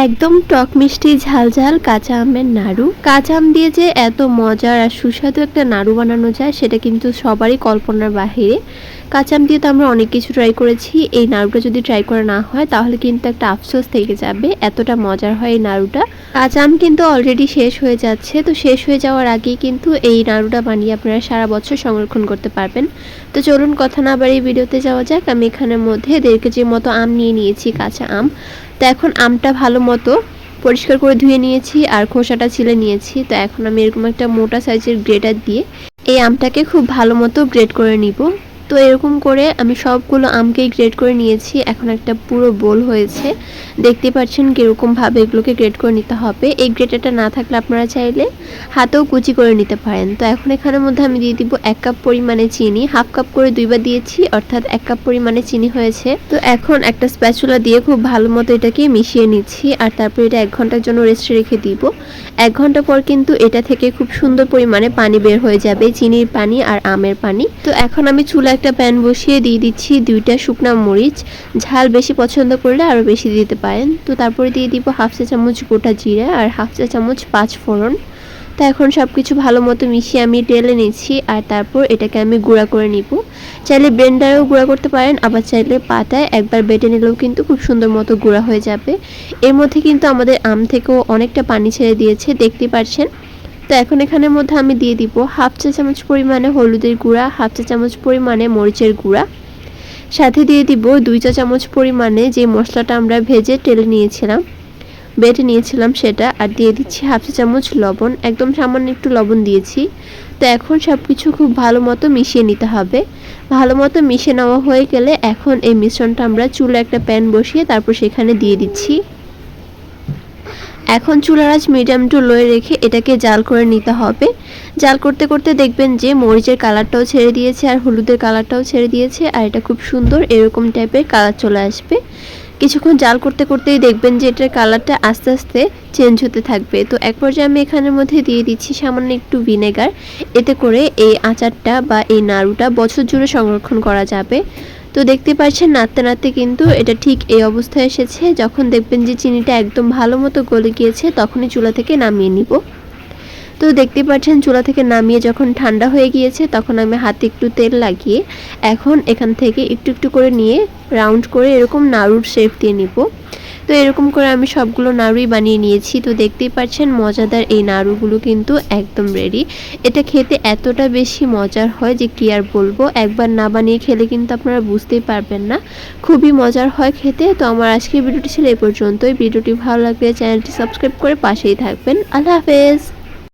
একদম টক মিষ্টি, ঝাল ঝাল কাঁচা আমের নাড়ু। কাঁচা আম দিয়ে যে এত মজার আর সুস্বাদু একটা নাড়ু বানানো যায়, সেটা কিন্তু সবারই কল্পনার বাহিরে। কাঁচা আম দিয়ে তো আমরা অনেক কিছু ট্রাই করেছি। এই নাড়ুটা যদি ট্রাই করা না হয়, তাহলে কিন্তু একটা আফসোস থেকে যাবে এতটা মজার হয় এই নাড়ুটা। কাঁচা আম কিন্তু অলরেডি শেষ হয়ে যাচ্ছে। তো শেষ হয়ে যাওয়ার আগেই কিন্তু এই নাড়ুটা বানিয়ে আপনারা সারা বছর সংরক্ষণ করতে পারবেন। তো চলুন কথা না বাড়িয়ে ভিডিওতে যাওয়া যাক। আমি এখানের মধ্যে দেড় কেজির মতো আম নিয়ে নিয়েছি কাঁচা আম। তো এখন আমটা ভালো মতো পরিষ্কার করে ধুয়ে নিয়েছি আর খোসাটা ছিলে নিয়েছি। তো এখন আমি এরকম একটা মোটা সাইজের গ্রেটার দিয়ে এই আমটাকে খুব ভালো মতো গ্রেড করে নিব। তো এরকম করে আমি সবগুলো আমকেই গ্রেড করে নিয়েছি। এখন একটা পুরো বোল হয়েছে। দেখতে পাচ্ছেন কীরকমভাবে এগুলোকে গ্রেড করে নিতে হবে। এই গ্রেটারটা না থাকলে আপনারা চাইলে হাতেও কুচি করে নিতে পারেন। তো এখন এখানের মধ্যে আমি দিয়ে দিব এক কাপ পরিমাণে চিনি। হাফ কাপ করে দুইবার দিয়েছি, অর্থাৎ এক কাপ পরিমাণে চিনি হয়েছে। তো এখন একটা স্প্যাচুলা দিয়ে খুব ভালো মতো এটাকে মিশিয়ে নিচ্ছি আর তারপর এটা এক ঘণ্টার জন্য রেস্টে রেখে দিব। এক ঘণ্টা পর কিন্তু এটা থেকে খুব সুন্দর পরিমাণে পানি বের হয়ে যাবে, চিনির পানি আর আমের পানি। তো এখন আমি চুলা একটা প্যান বসিয়ে দিয়ে দিচ্ছি দুইটা শুকনা মরিচ। ঝাল বেশি পছন্দ করলে আরও বেশি দিতে পারেন। তো তারপরে দিয়ে দিব হাফ চা চামচ গোটা জিরা আর হাফ চা চামচ পাঁচ ফোড়ন। তো এখন সব কিছু ভালো মতো মিশিয়ে আমি টেলে নিচ্ছি আর তারপর এটাকে আমি গুঁড়া করে নিব। চাইলে ব্লেন্ডারেও গুঁড়া করতে পারেন, আবার চাইলে পাতায় একবার বেটে নিলেও কিন্তু খুব সুন্দর মতো গুঁড়া হয়ে যাবে। এর মধ্যে কিন্তু আমাদের আম থেকেও অনেকটা পানি ছেড়ে দিয়েছে দেখতে পাচ্ছেন। তো এখন এখানের মধ্যে আমি দিয়ে দিব হাফ চা চামচ পরিমাণে হলুদের গুঁড়া, হাফ চা চামচ পরিমাণে মরিচের গুঁড়া। সাথে দিয়ে দিব দুই চা চামচ পরিমাণে যে মশলাটা আমরা ভেজে টেলে নিয়েছিলাম, বেটে নিয়েছিলাম সেটা, আর দিয়ে দিচ্ছি হাফ চা চামচ লবণ। একদম সামান্য একটু লবণ দিয়েছি। তো এখন সব কিছু খুব ভালো মতো মিশিয়ে নিতে হবে। ভালো মতো মিশিয়ে নেওয়া হয়ে গেলে এখন এই মিশ্রণটা আমরা চুলে একটা প্যান বসিয়ে তারপর সেখানে দিয়ে দিচ্ছি। এখন চুলারাজ মিডিয়াম টু লোয়ে রেখে এটাকে জাল করে নিতে হবে। জাল করতে করতে দেখবেন যে মরিচের কালারটাও ছেড়ে দিয়েছে আর হলুদের কালারটাও ছেড়ে দিয়েছে আর এটা খুব সুন্দর এরকম টাইপের কালার চলে আসবে। কিছুক্ষণ জাল করতে করতেই দেখবেন যে এটার কালারটা আস্তে আস্তে চেঞ্জ হতে থাকবে। তো এক পর্যায়ে আমি এখানের মধ্যে দিয়ে দিচ্ছি সামান্য একটু ভিনেগার এতে করে এই আচারটা বা এই নাড়ুটা বছর জুড়ে সংরক্ষণ করা যাবে। তো দেখতে পাচ্ছেন নাড়তে নাড়তে কিন্তু এটা ঠিক এই অবস্থায় এসেছে। যখন দেখবেন যে চিনিটা একদম ভালো মতো গলে গিয়েছে, তখনই চুলা থেকে নামিয়ে নিব। তো দেখতে পাচ্ছেন চুলা থেকে নামিয়ে যখন ঠান্ডা হয়ে গিয়েছে, তখন আমি হাতে একটু তেল লাগিয়ে এখন এখান থেকে একটু একটু করে নিয়ে রাউন্ড করে এরকম নাড়ুর শেপ দিয়ে নিব। তো এরকম করে আমি সবগুলো নাড়ুই বানিয়ে নিয়েছি। তো দেখতেই পাচ্ছেন মজাদার এই নাড়ুগুলো কিন্তু একদম রেডি এটা খেতে এতটা বেশি মজার হয় যে কি আর বলব? একবার না বানিয়ে খেলে কিন্তু আপনারা বুঝতেই পারবেন না। খুবই মজার হয় খেতে। তো আমার আজকের ভিডিওটি ছিল এই পর্যন্তই। ভিডিওটি ভালো লাগলে চ্যানেলটি সাবস্ক্রাইব করে পাশেই থাকবেন। আল্লাহ হাফেজ।